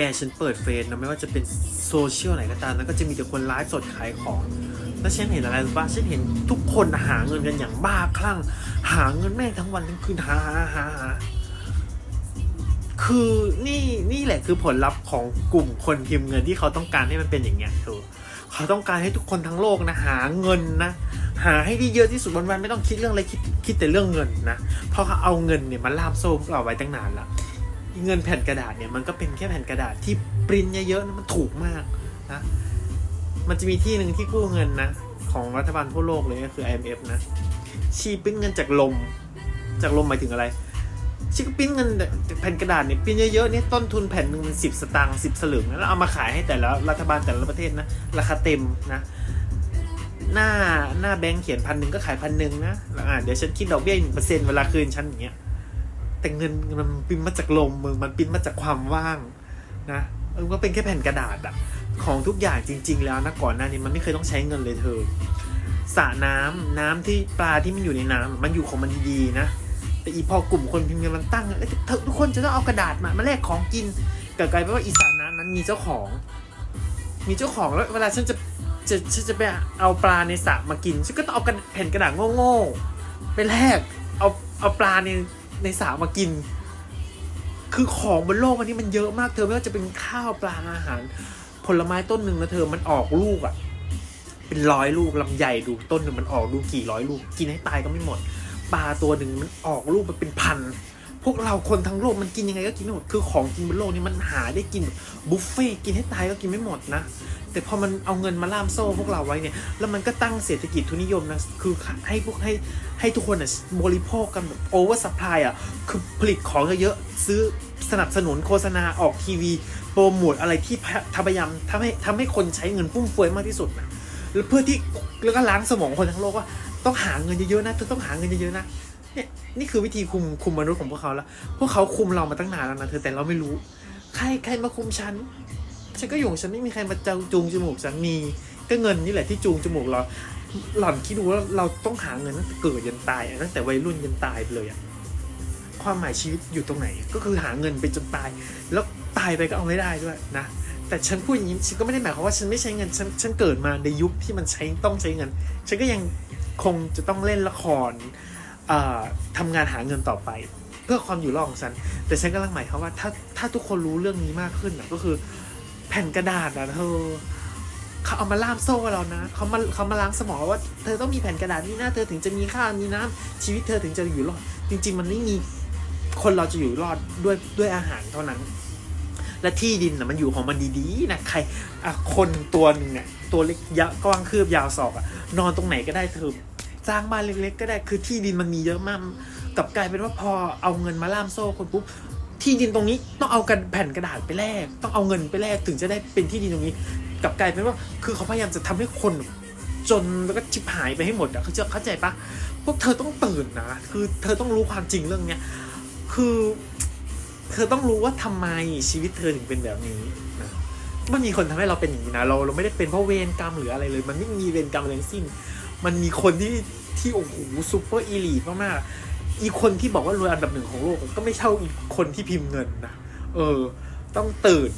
แกฉันเปิดเฟซนะไม่ว่าจะเป็นโซเชียลไหนก็ตามแล้วก็จะมีแต่คนไลฟ์สดขายของแล้วฉันเห็นอะไรรู้ป่ะฉันเห็นทุกคนหาเงินกันอย่างบ้าคลั่ง หาเงินแม่งทั้งวันทั้งคืนหาหาหาหาคือนี่นี่แหละคือผลลัพธ์ของกลุ่มคนพิมพ์เงินที่เขาต้องการให้มันเป็นอย่างเงี้ยเธอเขาต้องการให้ทุกคนทั้งโลกนะหาเงินนะหาให้ได้เยอะที่สุดวันๆไม่ต้องคิดเรื่องอะไรคิดคิดแต่เรื่องเงินนะเพราะเขาเอาเงินเนี่ยมาล่ามโซ่พวกเราไว้ตั้งนานละ เงินแผ่นกระดาษเนี่ยมันก็เป็นแค่แผ่นกระดาษที่ปริ้นเยอะๆนะมันถูกมากนะมันจะมีที่หนึ่งที่กู้เงินนะ ของรัฐบาลทั่วโลกเลยก็คือ IMF นะชีปริ้นเงินจากลม จากลมหมายถึงอะไรชีก็ปริ้นเงินแผ่นกระดาษเนี่ยปริ้นเยอะๆเนี่ยต้นทุนแผ่นหนึ่งมันสิบสตางค์สิบสลึงนะแล้วเอามาขายให้แต่ละรัฐบาลแต่ละประเทศนะราคาเต็มนะหน้าหน้าแบงค์เขียนพันหนึ่งก็ขายพันหนึ่งนะอ่าเดี๋ยวฉันคิดดอกเบี้ยหนึ่งเปอร์เซ็นต์เวลาคืนฉันอย่างเงี้ย แต่เงินมันปิ้นมาจากลมมึงมันปิ้นมาจากความว่างนะเออก็เป็นแค่แผ่นกระดาษอะของทุกอย่างจริง ๆ แล้วนะก่อนหน้านี้มันไม่เคยต้องใช้เงินเลยเธอสระน้ำน้ำที่ปลาที่มันอยู่ในน้ำมันอยู่ของมันดีๆนะแต่อีพอกลุ่มคนพิมพ์เงินมันตั้งแล้วเธอทุกคนจะต้องเอากระดาษมามาแลกของกินเกิดกลายเป็นว่าอีสระน้ำนั้นมีเจ้าของ มีเจ้าของแล้วเวลาฉันจะจะฉันจะไปเอาปลาในสระมากินฉันก็ต้องเอากระแผ่นกระดาษโง่ๆไปแลกเอาเอาปลาใน ในสระมากิน คือของบนโลกวันนี้มันเยอะมากเธอไม่ว่าจะเป็นข้าวปลาอาหาร ผลไม้ต้นหนึ่งนะเธอมันออกลูกอะ่ะ เป็นร้อยลูกลำใหญ่ดูต้นหนึ่งมันออกลูกกี่ร้อยลูก กินให้ตายก็ไม่หมดปลาตัวหนึ่งมันออกลูกมันเป็นพันพวกเราคนทั้งโลกมันกินยังไงก็กินไม่หมด คือของกินบนโลกนี้มันหาได้กินบบบุฟเฟ่ต์กินให้ตายก็กินไม่หมดนะ แต่พอมันเอาเงินมาล่ามโซ่พวกเราไว้เนี่ย แล้วมันก็ตั้งเศรษฐกิจทุนนิยมนะ คือให้พวกให้ ให้ทุกคนอะบริโภคกันแบบโอเวอร์สปายอะ คือผลิตของเยอะๆ ซื้อสนับสนุนโฆษณาออกทีวี โปรโมทอะไรที่พยายามทำให้ทำให้คนใช้เงินฟุ่มเฟือยมากที่สุดนะแล้วเพื่อที่แล้วก็ล้างสมองคนทั้งโลกว่าต้องหาเงินเยอะๆนะเธอต้องหาเงินเยอะๆนะเนี่ยนี่คือวิธีคุมคุมมนุษย์ของพวกเขาแล้ว พวกเขาคุมเรามาตั้งนานแล้วนะเธอแต่เราไม่รู้ ใครใครมาคุมฉัน ฉันก็อยู่ฉันไม่มีใครมาจจูงจมูกฉันมีก็เงินนี่แหละที่จูงจมูกเรา หล่อนคิดดูว่าเราต้องหาเงินตั้งแต่เกิดยันตายตั้งแต่วัยรุ่นยันตายไปเลยอะความหมายชีวิตอยู่ตรงไหน ก็คือหาเงินไปจนตาย แล้วตายไปก็เอาไม่ได้ด้วยนะแต่ฉันพูดอย่างนี้ฉันก็ไม่ได้หมายความว่าฉันไม่ใช้เงินฉันฉันเกิดมาในยุคที่มันใช้ต้องใช้เงิน ฉันก็ยังคงจะต้องเล่นละครเอ่อทำงานหาเงินต่อไป เพื่อความอยู่รอดของฉัน แต่ฉันกำลังหมายความว่าถ้าถ้าทุกคนรู้เรื่องนี้มากขึ้นนะก็คือแผ่นกระดาษนะเธอ เขาเอามาล่ามโซ่เรานะเขามาเขามาล้างสมองว่า เธอต้องมีแผ่นกระดาษนี่นะเธอถึงจะมีข้าวมีน้ำชีวิตเธอถึงจะอยู่รอด จริง ๆ มันไม่มีคนเราจะอยู่รอดด้วยด้วยอาหารเท่านั้น และที่ดินนะมันอยู่ของมันดีๆนะใครอะคนตัวหนึ่งเนี่ยตัวเล็กยาวกว้างคืบยาวศอกอะนอนตรงไหนก็ได้เธอสร้างบ้านเล็กๆ ก็ได้คือที่ดินมันมีเยอะมากกลับกลายเป็นว่าพอเอาเงินมาล่ามโซ่คนปุ๊บที่ดินตรงนี้ต้องเอากันแผ่นกระดาษไปแลกต้องเอาเงินไปแลกถึงจะได้เป็นที่ดินตรงนี้ กลับกลายเป็นว่าคือเขาพยายามจะทำให้คนจนแล้วก็ชิบหายไปให้หมดอะเขาจะเข้าใจปะพวกเธอต้องตื่นนะ คือเธอต้องรู้ความจริงเรื่องเนี้ยคือ เธอต้องรู้ว่าทำไมชีวิตเธอถึงเป็นแบบนี้นะมันมีคนทำให้เราเป็นอย่างนี้นะเราเราไม่ได้เป็นเพราะเวรกรรมหรืออะไรเลย มันไม่มีเวรกรรมอะไรทั้งสิ้น มันมีคนที่ที่โอ้โหซูเปอร์อีลีทมากๆอีคนที่บอกว่ารวยอันดับหนึ่งของโลกก็ไม่เท่าอีคนที่พิมพ์เงินนะเออ ต้องตื่น